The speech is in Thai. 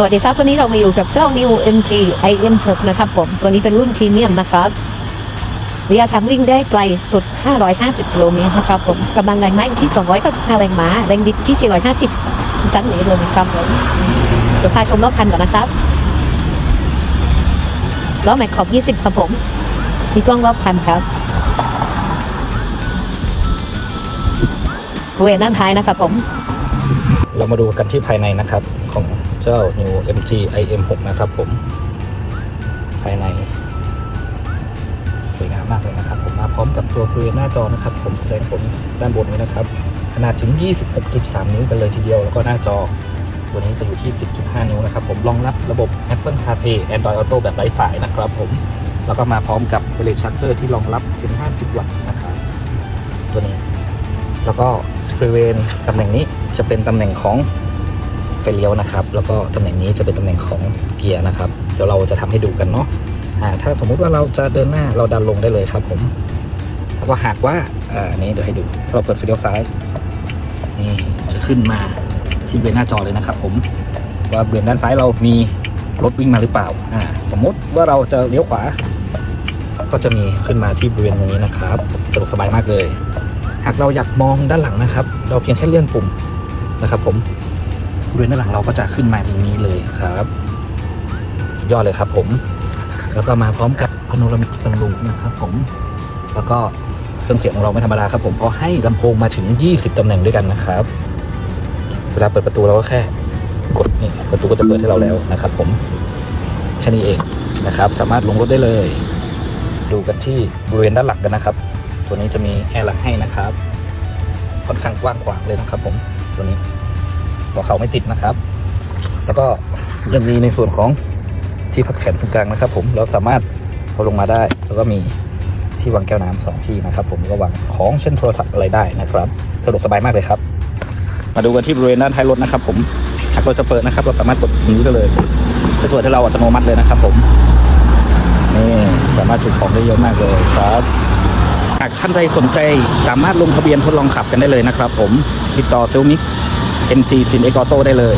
สวัสดีครับ วันนี้เรามาอยู่กับเจ้า New MG IM6 นะครับผม ตัวนี้เป็นรุ่นพรีเมียมนะครับระยะทางวิ่งได้ไกลสุด 550กิโลเมตรนะครับผมกำลังแรงม้าอยู่ที่295แรงม้า แรงบิดที่ 450ตันเมตรเลยครับผมเดี๋ยวพาชมรอบคันก่อนนะครับล้อแม็กขอบ 20 ครับผม มีกล้องรอบคันครับบริเวณด้านท้ายนะครับผม เรามาดูกันที่ภายในนะครับของ เจ้า New MG IM6 นะครับผม ภายในสวยงามมากเลยนะครับ ผมมาพร้อมกับตัวบริเวณหน้าจอนะครับ ผมแสดงผลด้านบนนี้นะครับ ขนาดถึง 26.3 นิ้วกันเลยทีเดียว แล้วก็หน้าจอ ตัวนี้จะอยู่ที่ 10.5 นิ้วนะครับ ผมรองรับระบบ Apple CarPlay Android Auto แบบไร้สายนะครับผมแล้วก็มาพร้อมกับ Relay Charger ที่รองรับถึง 50 วัตต์นะครับตัวนี้ แล้วก็บริเวณตำแหน่งนี้จะเป็นตำแหน่งของ ฟเลี้ยวนะครับ แล้วก็ตำแหน่งนี้จะเป็นตำแหน่งของเกียร์นะครับ เดี๋ยวเราจะทำให้ดูกันเนาะถ้าสมมุติว่าเราจะเดินหน้าเราดันลงได้เลยครับผม แล้วก็หากว่าอันนี้เดี๋ยวให้ดูถ้าเราเปิดไฟเลี้ยวซ้ายนี่จะขึ้นมาที่บริเวณหน้าจอเลยนะครับ ผมว่าบริเวณด้านซ้ายเรามีรถวิ่งมาหรือเปล่าอ่าสมมติว่าเราจะเลี้ยวขวา ก็จะมีขึ้นมาที่บริเวณนี้นะครับสะดวกสบายมากเลย หากเราอยากมองด้านหลังนะครับ เราเพียงแค่เลื่อนปุ่มนะครับ ผม บริเวณด้านหลังเราก็จะขึ้นมาอย่างนี้เลยครับยอดเลยครับผม แล้วก็มาพร้อมกับพาโนรามิกซันรูนะครับผม แล้วก็เครื่องเสียงของเราไม่ธรรมดาครับผมเพราะให้ลำโพงมาถึง 20ตำแหน่งด้วยกันนะครับ เวลาเปิดประตูเราก็แค่ กดนี่ประตูก็จะเปิดให้เราแล้วนะครับ ผมแค่นี้เองนะครับ สามารถลงรถได้เลย ดูกันที่บริเวณด้านหลังกันนะครับ ตัวนี้จะมีแอร์หลังให้นะครับ ค่อนข้างกว้างขวางเลยนะครับ ผมตัวนี้ หัวเขาไม่ติดนะครับ แล้วก็ยังมีในส่วนของที่พักแขนตรงกลางนะครับ ผมเราสามารถเอาลงมาได้ แล้วก็มีที่วางแก้วน้ำสองที่นะครับ ผมแล้วก็วางของเช่นโทรศัพท์อะไรได้นะครับสะดวกสบายมากเลยครับ มาดูกันที่บริเวณด้านท้ายรถนะครับ ผมหากเราจะเปิดนะครับ เราสามารถกดนี้ได้เลยจะเปิดให้เราอัตโนมัติเลยนะครับ ผมนี่สามารถจุดของได้เยอะมากเลยครับหากท่านใดสนใจสามารถลงทะเบียนทดลองขับกันได้เลยนะครับ ผมติดต่อเซลมิก MG ซินเอ็กอโต้ได้เลย